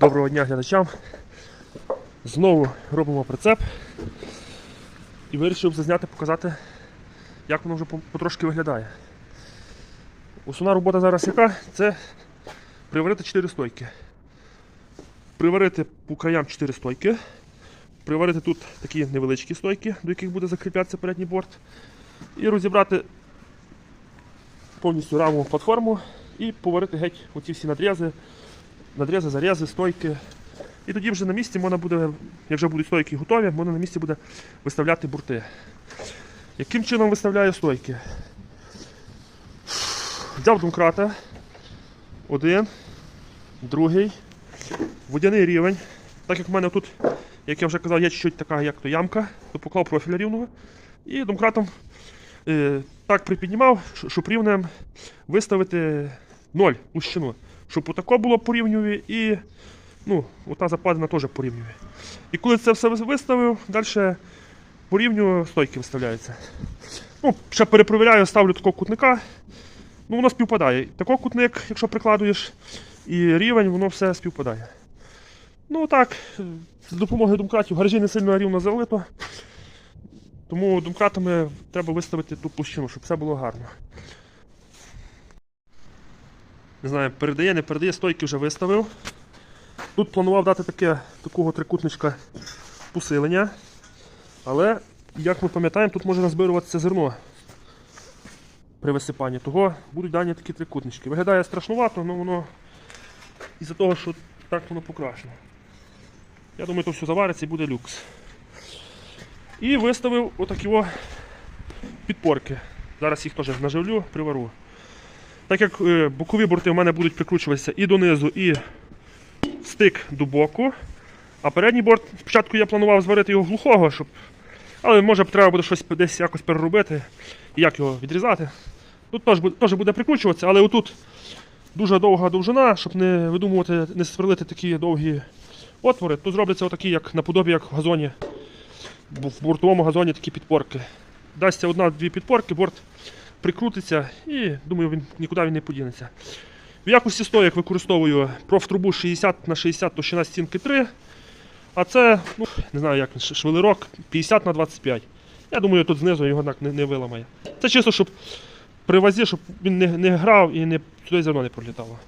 Доброго дня глядачам. Знову робимо прицеп і вирішив зазняти, показати, як воно вже потрошки виглядає. Основна робота зараз яка? Це приварити 4 стойки. Приварити по краям 4 стойки. Приварити тут такі невеличкі стойки, до яких буде закріплятися передній борт. І розібрати повністю рамову платформу і поварити геть оці всі надрізи, надрізи, зарізи, стойки. І тоді вже на місці можна буде, як вже будуть стойки готові, можна на місці буде виставляти бурти. Яким чином виставляю стойки? Взяв домкрата. Один, другий, водяний рівень. Так як в мене тут, як я вже казав, є чуть-чуть така, як то ямка, то поклав профіля рівного. І домкратом е, так припіднімав, щоб рівнем виставити 0 площину. Щоб отако було порівнює і ну, ота западина теж порівнює. І коли це все виставив, далі порівнюю стойки виставляються. Ну, ще перепровіряю, ставлю такого кутника. Ну, воно співпадає. Такий кутник, якщо прикладуєш, і рівень, воно все співпадає. Ну так, з допомогою домкратів гаражі не сильно рівно залито. Тому домкратами треба виставити ту площину, щоб все було гарно. Не знаю, передає, не передає, стойки вже виставив. Тут планував дати таке, такого трикутничка посилення. Але, як ми пам'ятаємо, тут може назбируватися зерно при висипанні. Того будуть дані такі трикутнички. Виглядає страшнувато, але воно із-за того, що так воно покрашено. Я думаю, то все завариться і буде люкс. І виставив отакі підпорки. Зараз їх теж наживлю, привару. Так як е, бокові борти в мене будуть прикручуватися і донизу, і стик до боку. А передній борт, спочатку я планував зварити його глухого, щоб. Але може треба буде щось десь якось переробити і як його відрізати. Тут теж буде, теж буде прикручуватися, але отут дуже довга довжина, щоб не видумувати, не сверлити такі довгі отвори, то зробляться отакі, як наподобі, як в газоні. В бортовому газоні такі підпорки. Дасться одна-дві підпорки, борт прикрутиться і думаю, він нікуди він не подінеться. В якості стояк використовую профтрубу 60 на 60 товщина стінки 3. А це, ну, не знаю як, ш- швелирок 50 на 25. Я думаю, тут знизу його так не, не виламає. Це чисто, щоб при вазі, щоб він не, не грав і не, туди зерно не пролітало.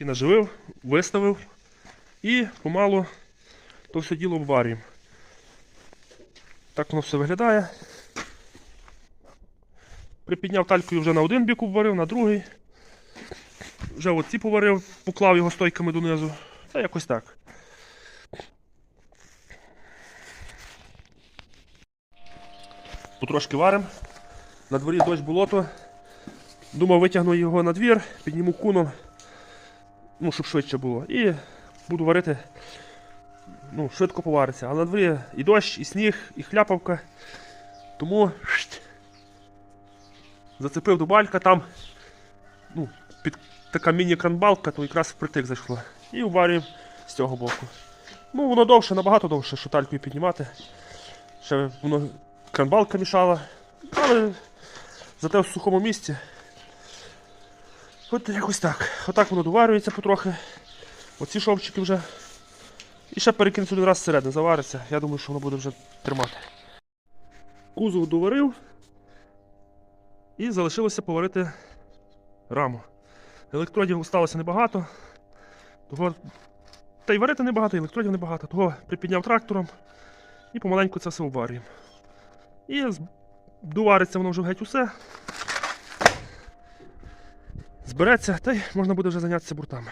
Наживив, виставив і помалу то все діло обварюємо. Так воно все виглядає. Припідняв талькою вже на один бік обварив, на другий. Вже оці поварив, поклав його стойками донизу. Та якось так. Потрошки варимо. На дворі дощ болото. Думав, витягну його на двір, підніму куном, ну, щоб швидше було. І буду варити. Ну, швидко повариться. А на дворі і дощ, і сніг, і хляпавка. Тому шт, зацепив до балька, там ну, під така міні-кранбалка, то якраз впритик зайшло. І варюємо з цього боку. Ну, воно довше, набагато довше, що талькою піднімати. Ще воно кранбалка мішала. Але зате в сухому місці. От якось так. Отак воно доварюється потрохи. Оці шовчики вже. І ще перекинути один раз всередину, завариться. Я думаю, що воно буде вже тримати. Кузов доварив. І залишилося поварити раму. Електродів залишилося небагато. Того... Та й варити небагато, і електродів небагато. Того припідняв трактором і помаленьку це все обварюємо. І довариться воно вже геть усе. Збереться, та й можна буде вже зайнятися буртами.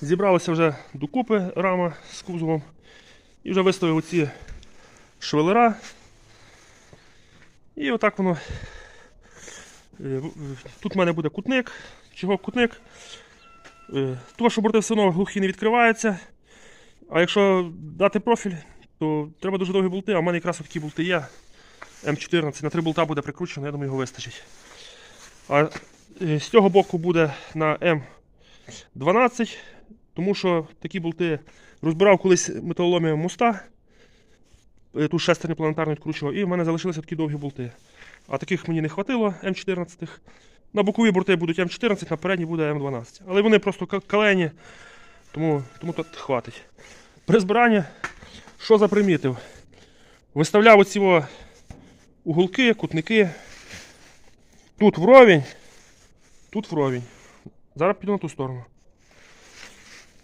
Зібралися вже докупи рама з кузовом. І вже виставив оці швелера. І отак воно. Е, в- Тут в мене буде кутник. Чого кутник? Е, Того, що борти все одно глухі не відкриваються. А якщо дати профіль, то треба дуже довгі болти, а в мене якраз такі болти є. М14 на три болта буде прикручено, я думаю, його вистачить. А е, з цього боку буде на М12, тому що такі болти розбирав колись металоломі моста. Е, Ту шестерню планетарну відкручував, і в мене залишилися такі довгі болти. А таких мені не хватило М14. На бокові борти будуть М14, на передній буде М12. Але вони просто калені, тому, тому тут хватить. При збиранні, що запримітив? Виставляв оці уголки, кутники. Тут вровень, тут вровень. Зараз піду на ту сторону.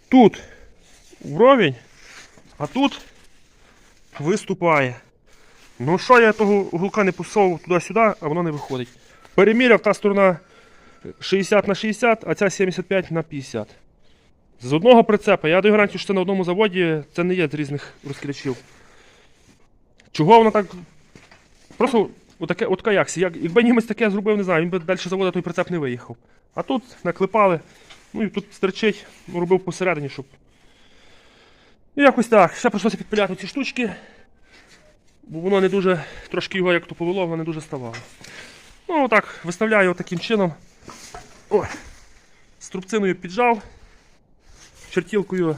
Тут вровень, а тут виступає. Ну що я того уголка не посовував туди-сюди, а воно не виходить. Переміряв та сторона 60 на 60, а ця 75 на 50. З одного прицепа. Я даю гарантію, що це на одному заводі, це не є з різних розкричів. Чого воно так. Просто отаке, отака яксі. Як, якби німець таке зробив, не знаю, він би далі завода той прицеп не виїхав. А тут наклепали, ну і тут стерчить, ну, робив посередині, щоб. Якось так. Ще прийшлося підпиляти ці штучки, бо воно не дуже, трошки його як то повело, воно не дуже ставало. Ну, отак, виставляю таким чином. Ой. Струбциною піджав, чертілкою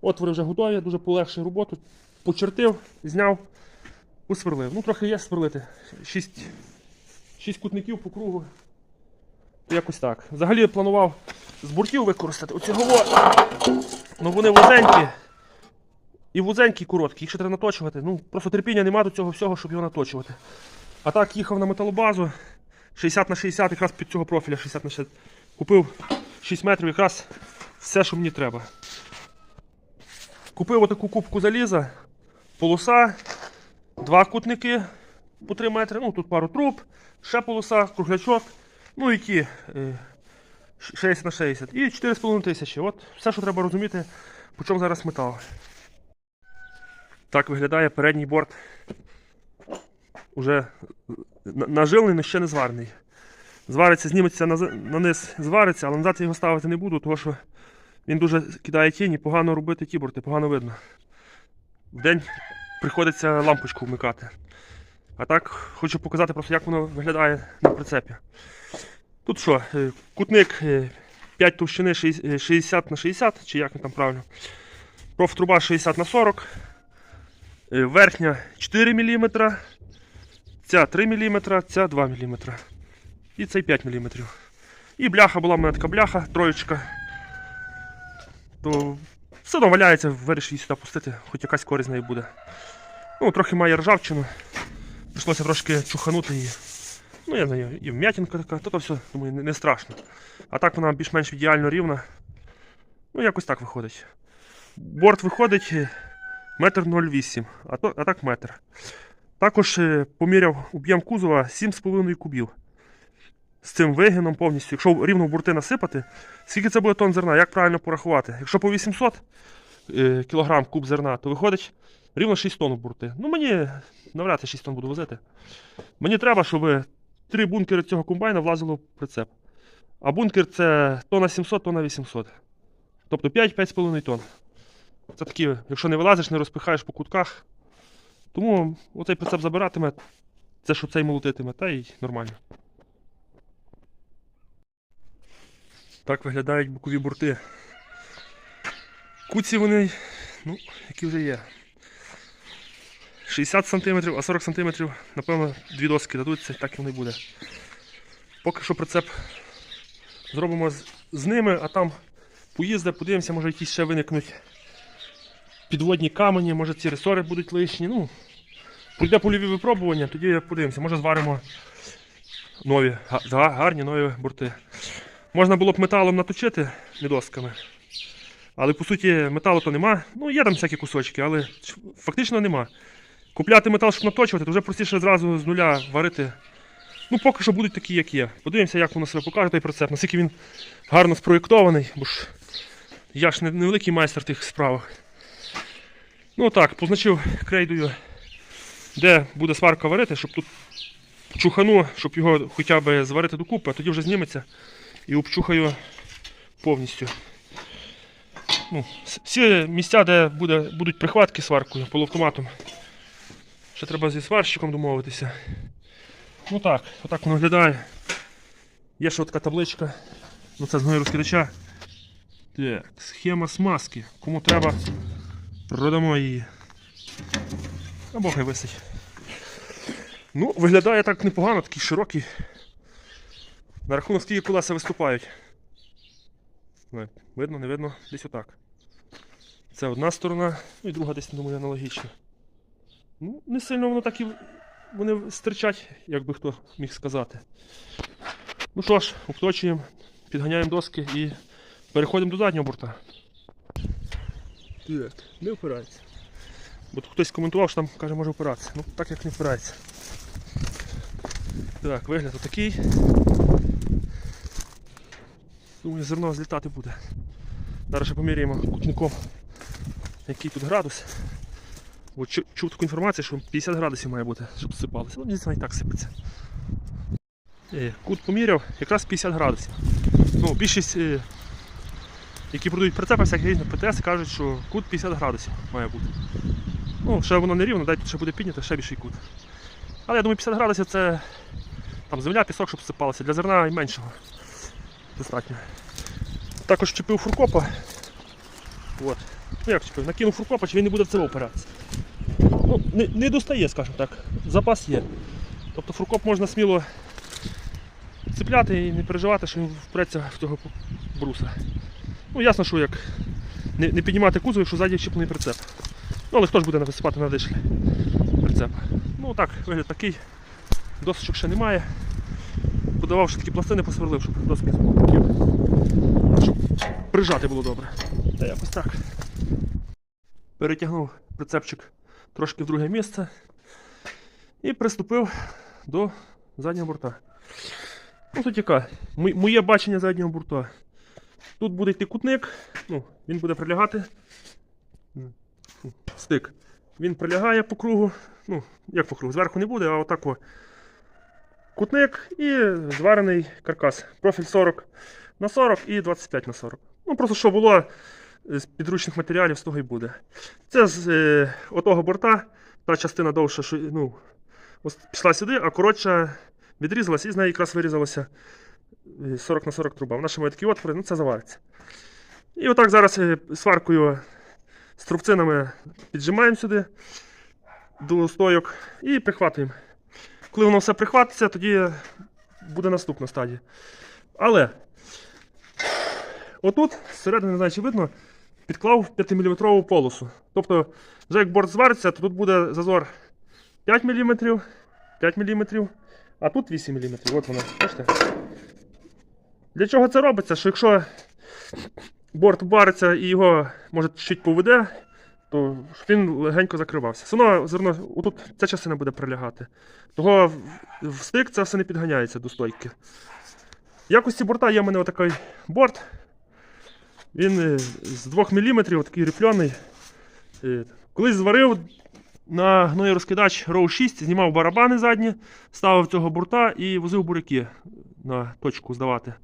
отвори вже готові, дуже полегшує роботу. Почертив, зняв, усверлив. Ну, трохи є сверлити. Шість, шість кутників по кругу. Якось так. Взагалі планував з буртів використати оцього. Ну вони вузенькі. І вузенькі, і короткі. Їх ще треба наточувати. Ну, просто терпіння нема до цього всього, щоб його наточувати. А так їхав на металобазу 60 на 60, якраз під цього профіля 60 на 60. Купив 6 метрів, якраз все, що мені треба. Купив отаку кубку заліза, полоса, два кутники по 3 метри, ну тут пару труб, ще полоса, круглячок, ну і ті е, 60 на 60 і 4,5 тисячі. От все, що треба розуміти, по чому зараз метал. Так виглядає передній борт. Уже на- наживлений, але ще не зварений. Звариться, зніметься на низ, звариться, але назад я його ставити не буду, тому що він дуже кидає тіні, погано робити ті борти, погано видно. Вдень приходиться лампочку вмикати. А так хочу показати просто, як воно виглядає на прицепі. Тут що, е, кутник 5 товщини е, 60 на 60, чи як він там правильно. Профтруба 60 на 40. Е, Верхня 4 мм, ця 3 мм, ця 2 мм. І цей 5 мм. І бляха була в мене така бляха, троєчка. То все одно валяється, вирішив її сюди пустити, хоч якась користь з буде. Ну, трохи має ржавчину. Прийшлося трошки чуханути її. Ну, я знаю, і вм'ятінка така, то, то все, думаю, не, страшно. А так вона більш-менш ідеально рівна. Ну, якось так виходить. Борт виходить метр 0,8, а, то, а так метр. Також е, поміряв об'єм кузова 7,5 кубів. З цим вигином повністю. Якщо рівно в борти насипати, скільки це буде тонн зерна, як правильно порахувати? Якщо по 800 е, кг куб зерна, то виходить рівно 6 тонн в борти. Ну мені навряд чи 6 тонн буду возити. Мені треба, щоб три бункери цього комбайна влазило в прицеп. А бункер це тонна 700, тонна 800. Тобто 5-5,5 тонн. Це такі, якщо не вилазиш, не розпихаєш по кутках. Тому оцей прицеп забиратиме, це що цей молотитиме, та й нормально. Так виглядають бокові борти. Куці вони, ну, які вже є. 60 см, а 40 см, напевно, дві доски дадуться, так і воно буде. Поки що прицеп зробимо з, з ними, а там поїзде, подивимося, може якісь ще виникнуть підводні камені, може ці ресори будуть лишні. Ну, пройде польові випробування, тоді подивимося, може зваримо нові, га- га- гарні нові борти. Можна було б металом наточити, не. Але по суті металу то нема. Ну, є там всякі кусочки, але фактично нема. Купляти метал, щоб наточувати, то вже простіше зразу з нуля варити. Ну, поки що будуть такі, як є. Подивимося, як воно себе покаже той прицеп, наскільки він гарно спроєктований, бо ж я ж не невеликий майстер тих справах. Ну так, позначив крейдою, де буде сварка варити, щоб тут чухану, щоб його хоча б зварити докупи, а тоді вже зніметься і обчухаю повністю. Ну, всі місця, де буде, будуть прихватки сваркою полуавтоматом. Ще треба зі сварщиком домовитися. Ну так, отак воно виглядає. Є ще така табличка. Ну це з ноги розкидача. Так, схема смазки. Кому треба, продамо її. Або хай висить. Ну, виглядає так непогано, такий широкий. На рахунок скільки колеса виступають. Видно, не видно, десь отак. Це одна сторона, ну і друга десь, думаю, аналогічна. Ну, не сильно воно так і вони стирчать, як би хто міг сказати. Ну що ж, обточуємо, підганяємо доски і переходимо до заднього борта. Так, не впирається. Бо тут хтось коментував, що там каже, може впиратися. Ну, так як не впирається. Так, вигляд отакий. Думаю, зерно злітати буде. Зараз ще поміряємо кутником, який тут градус. Бо чу- чув таку інформацію, що 50 градусів має бути, щоб сипалося. Ну, мені і так сипеться. Е, Кут поміряв, якраз 50 градусів. Ну, більшість, е, які продають прицепи, всякі різні ПТС, кажуть, що кут 50 градусів має бути. Ну, ще воно не рівно, дайте ще буде піднято, ще більший кут. Але я думаю, 50 градусів це там земля, пісок, щоб сипалося. Для зерна і меншого. Достатньо. Також чіпив фуркопа. От. Ну як чіпив? Накинув фуркопа, чи він не буде в це опиратися. Ну, не, не достає, скажімо так. Запас є. Тобто фуркоп можна сміло цепляти і не переживати, що він впреться в того бруса. Ну, ясно, що як не, не піднімати кузов, якщо ззаді чіплений прицеп. Ну, але хто ж буде висипати на дишлі прицеп. Ну так, вигляд такий. Досочок ще немає. Подавав, що такі пластини посверлив, щоб доски з. Щоб прижати було добре. Та якось так. Перетягнув прицепчик трошки в друге місце і приступив до заднього борта. Ну тут яка? Моє бачення заднього борта. Тут буде йти кутник, ну, він буде прилягати. Стик. Він прилягає по кругу. Ну, як по кругу, зверху не буде, а отак о. Кутник і зварений каркас. Профіль 40 на 40 і 25 на 40. Ну, просто що було з підручних матеріалів, з того і буде. Це з е, отого борта, та частина довша, що, ну, пішла сюди, а коротша відрізалась і з неї якраз вирізалося е, 40 на 40 труба. Вона ще має такі отвори, ну це завариться. І отак зараз е, сваркою з трубцинами піджимаємо сюди до стойок і прихватуємо. Коли воно все прихватиться, тоді буде наступна стадія. Але отут, зсередини, не знаю, чи видно, підклав 5-мм полосу. Тобто, вже як борт звариться, то тут буде зазор 5 мм, 5 мм, а тут 8 мм. От воно, бачите? Для чого це робиться? Що якщо борт вариться і його може чуть поведе, то він легенько закривався. Все одно зерно, отут ця частина буде прилягати. Того в, стик це все не підганяється до стойки. Якості борта є в мене отакий борт. Він е, з 2 мм, такий ріфльоний. Е, Колись зварив на гноєрозкидач Row 6, знімав барабани задні, ставив цього борта і возив буряки на точку здавати.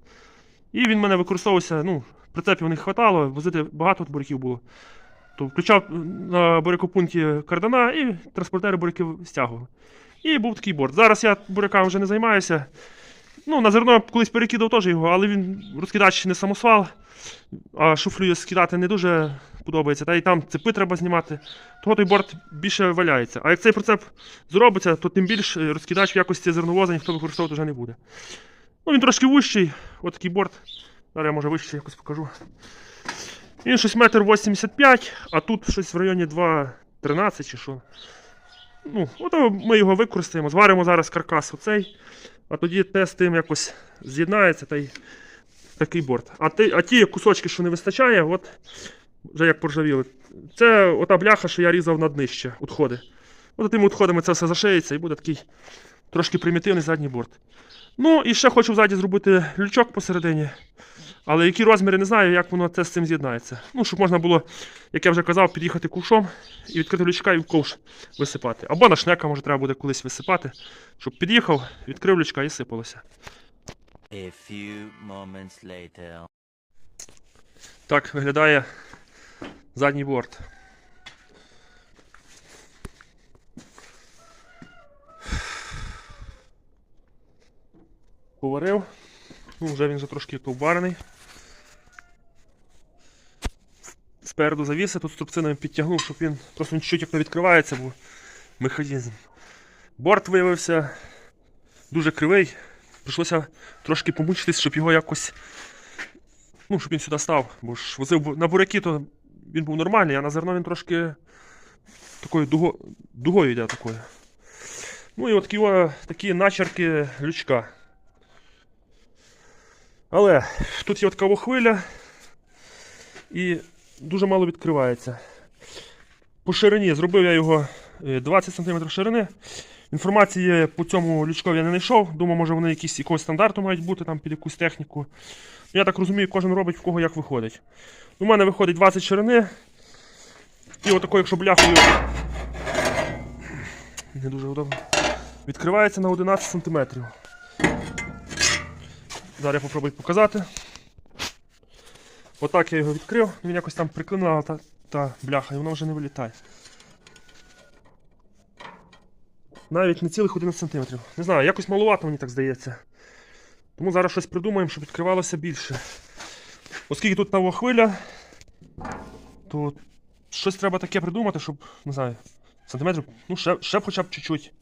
І він мене використовувався, ну, прицепів не вистачало, возити багато буряків було. То включав на бурякопункті кардана і транспортери буряків стягував. І був такий борт. Зараз я буряками вже не займаюся. Ну, на зерно колись перекидав теж його, але він розкидач не самосвал, а шуфлю скидати не дуже подобається. Та й там цепи треба знімати. Того той борт більше валяється. А як цей прицеп зробиться, то тим більше розкидач в якості зерновоза ніхто використовувати вже не буде. Ну, він трошки вущий, от такий борт. Зараз я може вище якось покажу. Він щось метр 85, а тут щось в районі 2,13 чи що. Ну, ото ми його використаємо, зваримо зараз каркас оцей, а тоді те з тим якось з'єднається та й такий борт. А, ти, а ті кусочки, що не вистачає, от вже як поржавіли. Це ота бляха, що я різав на днище, відходи. От тими відходами це все зашиється і буде такий трошки примітивний задній борт. Ну і ще хочу ззаді зробити лючок посередині. Але які розміри не знаю, як воно це з цим з'єднається. Ну, щоб можна було, як я вже казав, під'їхати кувшом і відкрити лючка і в ковш висипати. Або на шнека може треба буде колись висипати, щоб під'їхав, відкрив лючка і сипалося. A few moments later. Так виглядає задній борт. Поварив. Ну, вже він вже трошки ковбарений. Спереду завіси, тут струбцинами підтягнув, щоб він просто чуть-чуть як не відкривається, бо механізм. Борт виявився дуже кривий. прийшлося трошки помучитись, щоб його якось. Ну, щоб він сюди став. Бо ж возив на буряки, то він був нормальний, а на зерно він трошки такою дуго, дугою йде такою. Ну і от такі, такі начерки лючка. Але тут є от кава хвиля і дуже мало відкривається. По ширині зробив я його е, 20 см ширини. Інформації по цьому лючкові я не знайшов. Думаю, може вони якісь якогось стандарту мають бути там під якусь техніку. Я так розумію, кожен робить в кого як виходить. У мене виходить 20 ширини. І отакою, якщо бляхою. Не дуже удобно. Відкривається на 11 см. Зараз я попробую показати. Отак я його відкрив, він якось там приклинила та, та бляха, і воно вже не вилітає. Навіть не цілих 11 см. Не знаю, якось малувато мені так здається. Тому зараз щось придумаємо, щоб відкривалося більше. Оскільки тут нова хвиля, то щось треба таке придумати, щоб, не знаю, сантиметрів, ну, ще, ще хоча б чуть-чуть.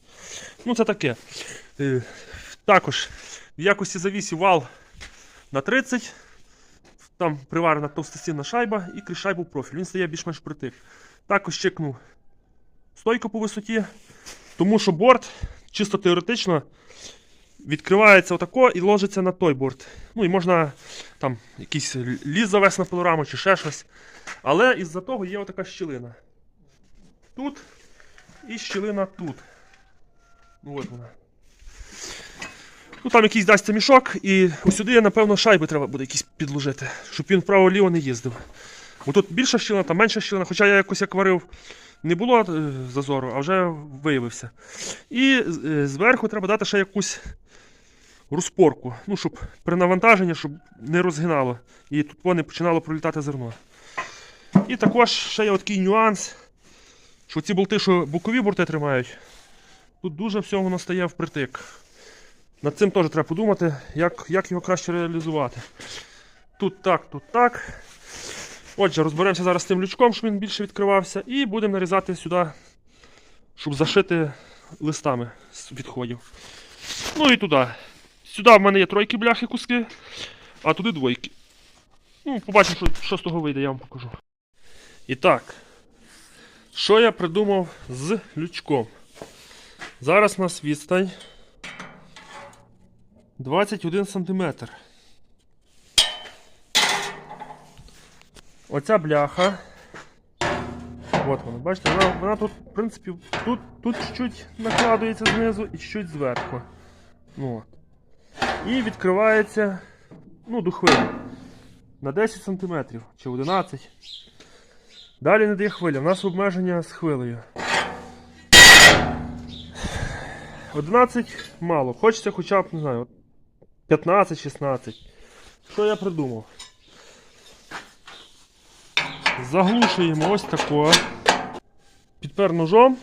Ну, це таке. Е, також в якості завісів вал на 30. Там приварена товстостінна шайба і крізь шайбу профіль. Він стає більш-менш притик. Також чекнув стойку по висоті, тому що борт чисто теоретично відкривається отако і ложиться на той борт. Ну і можна там якийсь ліс завести на пилораму чи ще щось. Але із-за того є отака щілина. Тут і щілина тут. Ну от вона. Ну там якийсь дасться мішок, і сюди, напевно, шайби треба буде якісь підложити, щоб він вправо-ліво не їздив. Бо тут більша щілина, там менша щілина, хоча я якось як варив, не було е, зазору, а вже виявився. І е, зверху треба дати ще якусь розпорку, ну, щоб при навантаженні, щоб не розгинало. І тут вони починало пролітати зерно. І також ще є такий нюанс, що ці болти, що бокові борти тримають, тут дуже все воно стає впритик. Над цим теж треба подумати, як, як його краще реалізувати. Тут так, тут так. Отже, розберемося зараз з тим лючком, щоб він більше відкривався, і будемо нарізати сюди, щоб зашити листами з відходів. Ну і туди. Сюди в мене є тройки бляхи куски, а туди двойки. Ну, побачимо, що, що з того вийде, я вам покажу. І так, що я придумав з лючком? Зараз у нас відстань 21 сантиметр. Оця бляха. От вона, бачите, вона, вона тут, в принципі, тут, тут чуть-чуть накладується знизу і чуть-чуть зверху. Ну. І відкривається ну, до хвилі. На 10 см чи 11 Далі не дає хвиля. У нас обмеження з хвилею. 11 мало. Хочеться хоча б, не знаю, 15-16. Що я придумав? Заглушуємо ось тако. Підпер ножом.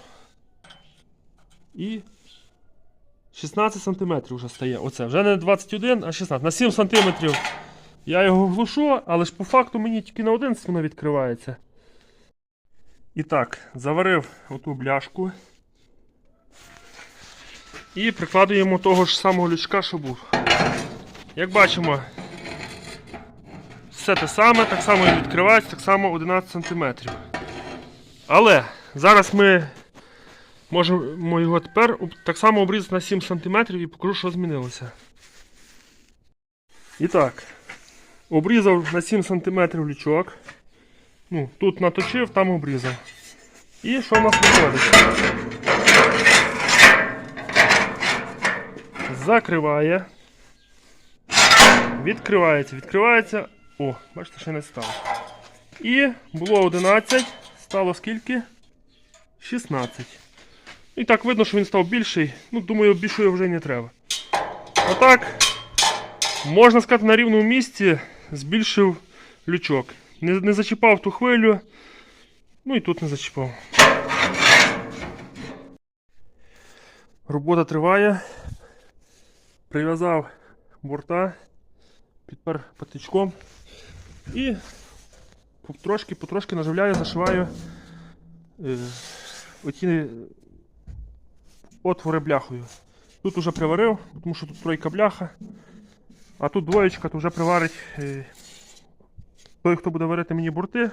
І 16 см вже стає. Оце. Вже не 21, а 16. На 7 см я його глушу, але ж по факту мені тільки на 11 воно відкривається. І так, заварив оту бляшку. І прикладуємо того ж самого лючка, що був. Як бачимо, все те саме, так само і відкривається, так само 11 см. Але зараз ми можемо його тепер так само обрізати на 7 см і покажу, що змінилося. І так, обрізав на 7 см лючок. Ну, тут наточив, там обрізав. І що в нас виходить? Закриває. Відкривається, відкривається. О, бачите, ще не стало. І було 11, стало скільки? 16. І так видно, що він став більший. Ну, думаю, більшої вже не треба. Отак, можна сказати, на рівному місці збільшив лючок. Не, не зачіпав ту хвилю. Ну і тут не зачіпав. Робота триває. Прив'язав борта, підпер патичком і потрошки, потрошки наживляю, зашиваю е, оті отвори бляхою. Тут уже приварив, тому що тут тройка бляха. А тут двоєчка, то вже приварить е, той, хто буде варити мені борти,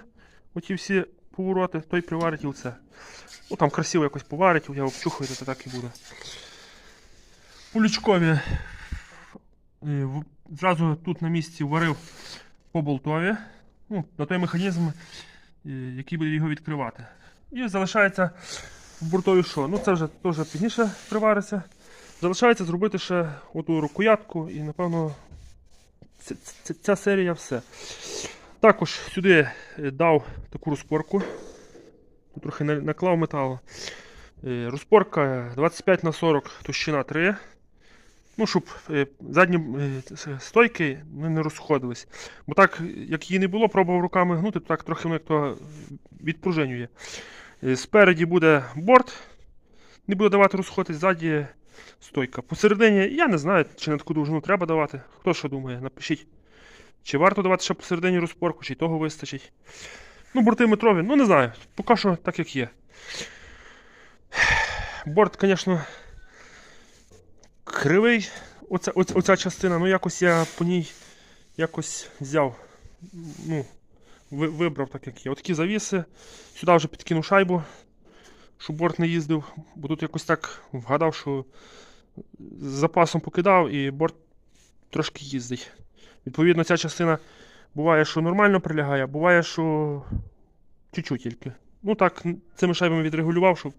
оті всі повороти, той приварить і оце. Ну там красиво якось поварить, я обчухаю, то так і буде. Пулючкові. е, Зразу тут на місці варив по болтові. Ну, на той механізм, е, який буде його відкривати. І залишається в бортові що? Ну це вже теж пізніше привариться. Залишається зробити ще оту рукоятку і, напевно, ця, ця, серія все. Також сюди е, дав таку розпорку. Трохи на- наклав металу. Е, Розпорка 25 на 40 товщина 3. Ну, щоб е, задні е, стойки не розходились. Бо так, як її не було, пробував руками гнути, то так трохи воно як то відпружинює. Е, Спереді буде борт, не буде давати розходитись, ззаді стойка. Посередині, я не знаю, чи на таку довжину треба давати. Хто що думає, напишіть. Чи варто давати ще посередині розпорку, чи того вистачить. Ну, борти метрові, ну не знаю. Поки що так як є. Борт, звісно, кривий. Оця, оця, частина, ну якось я по ній якось взяв. Ну, ви- вибрав так, як є. Отакі завіси. Сюди вже підкинув шайбу, щоб борт не їздив, бо тут якось так вгадав, що з запасом покидав і борт трошки їздить. Відповідно, ця частина буває, що нормально прилягає, а буває, що чуть-чуть тільки. Ну так, цими шайбами відрегулював, щоб,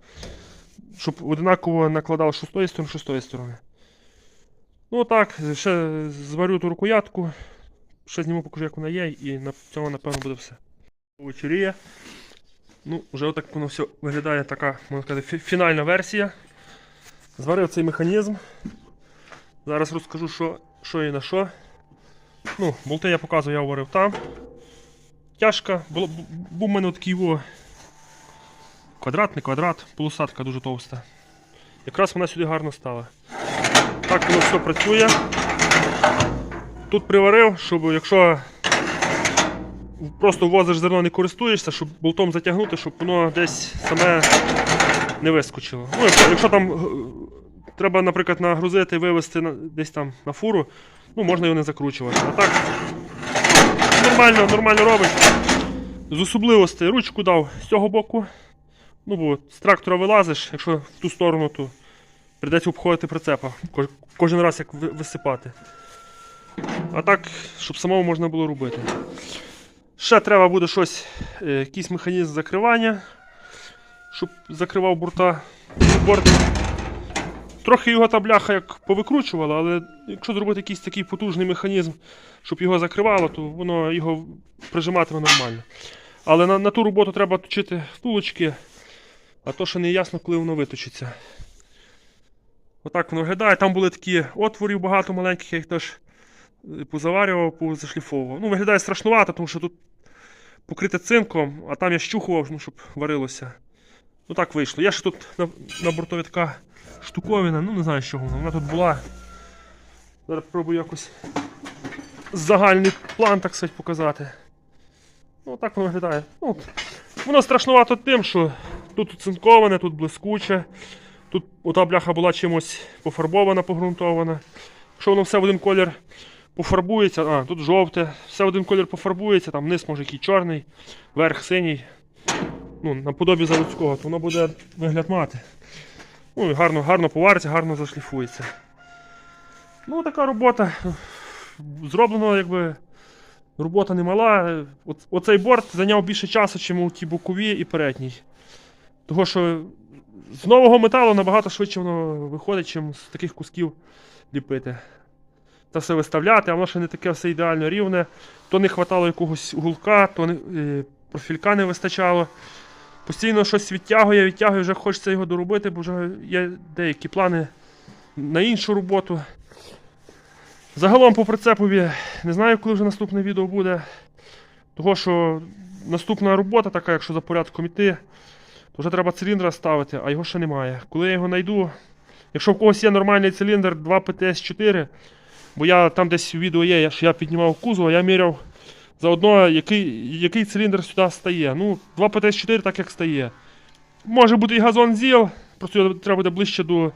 щоб одинаково накладав що з тої сторони, що з тої сторони. Ну так, ще зварю ту рукоятку, ще зніму, покажу, як вона є, і на цьому, напевно, буде все. Вечеріє. Ну, вже отак воно все виглядає така, можна сказати, фінальна версія. Зварив цей механізм. Зараз розкажу, що, що і на що. Ну, болти я показую, я варив там. Тяжка. Був у мене такий во квадрат, не квадрат, полосатка дуже товста. Якраз вона сюди гарно стала. Так воно все працює. Тут приварив, щоб якщо просто возиш зерно не користуєшся, щоб болтом затягнути, щоб воно десь саме не вискочило. Ну, якщо, там е, треба, наприклад, нагрузити, вивезти на, десь там на фуру, ну можна його не закручувати. А так нормально, нормально робить. З особливостей ручку дав з цього боку. Ну, бо з трактора вилазиш, якщо в ту сторону, то прийдеться обходити прицепа. Кож- Кожен раз як ви- висипати. А так, щоб самому можна було робити. Ще треба буде щось, е, якийсь механізм закривання, щоб закривав борта. Борт. Трохи його та бляха як повикручувала, але якщо зробити якийсь такий потужний механізм, щоб його закривало, то воно його прижиматиме нормально. Але на, на ту роботу треба точити втулочки, а то ще не ясно, коли воно виточиться. Отак воно виглядає. Там були такі отворів багато маленьких, я їх теж е, позаварював, позашліфовував. Ну, виглядає страшнувато, тому що тут покрите цинком, а там я щухував, ну, щоб варилося. Ну так вийшло. Я ще тут на, на бортові така штуковина, ну не знаю, з чого вона. Вона тут була. Зараз спробую якось загальний план, так сказати, показати. Ну, так воно виглядає. Ну, воно страшнувато тим, що тут цинковане, тут блискуче. Тут ота бляха була чимось пофарбована, погрунтована. Якщо воно все в один колір пофарбується, а, тут жовте, все в один колір пофарбується, там низ може який чорний, верх синій. Ну, наподобі заводського, то воно буде вигляд мати. Ну і гарно, гарно повариться, гарно зашліфується. Ну, така робота. Зроблено, якби. Робота немала. Оц- Оцей борт зайняв більше часу, ніж ті бокові і передній. Того, що з нового металу набагато швидше воно виходить, ніж з таких кусків ліпити. Це все виставляти, а воно ще не таке все ідеально рівне. То не вистачало якогось уголка, то не, е, профілька не вистачало. Постійно щось відтягує, відтягує, вже хочеться його доробити, бо вже є деякі плани на іншу роботу. Загалом по прицепові не знаю, коли вже наступне відео буде. Того, що наступна робота, така, якщо за порядком іти, то вже треба циліндра ставити, а його ще немає. Коли я його знайду, якщо в когось є нормальний циліндр 2 ПТС-4, бо я там десь у відео є, що я піднімав кузов, я міряв заодно, який, який циліндр сюди стає. Ну, 2 ПТС-4 так як стає. Може бути і газон ЗІЛ, просто його треба буде ближче до,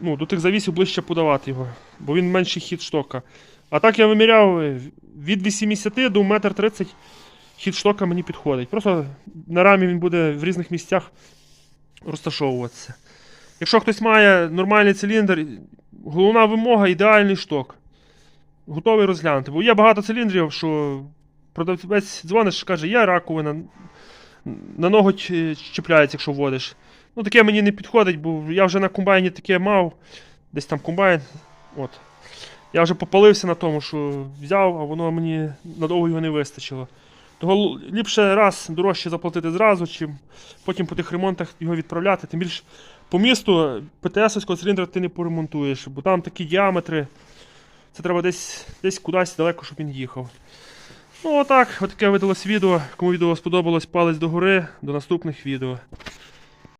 ну, до тих завісів ближче подавати його, бо він менший хід штока. А так я виміряв від 80 до 1,30 м хід штока мені підходить. Просто на рамі він буде в різних місцях розташовуватися. Якщо хтось має нормальний циліндр, головна вимога ідеальний шток. Готовий розглянути. Бо є багато циліндрів, що продавець дзвониш, каже, є раковина, на ногу чіпляється, якщо вводиш. Ну, таке мені не підходить, бо я вже на комбайні таке мав. Десь там комбайн. От. Я вже попалився на тому, що взяв, а воно мені надовго його не вистачило. Того ліпше раз дорожче заплатити зразу, чим потім по тих ремонтах його відправляти. Тим більше по місту ПТС-овського циліндра ти не поремонтуєш, бо там такі діаметри. Це треба десь, десь кудись далеко, щоб він їхав. Ну, отак, отаке видалось відео. Кому відео сподобалось, палець догори. До наступних відео.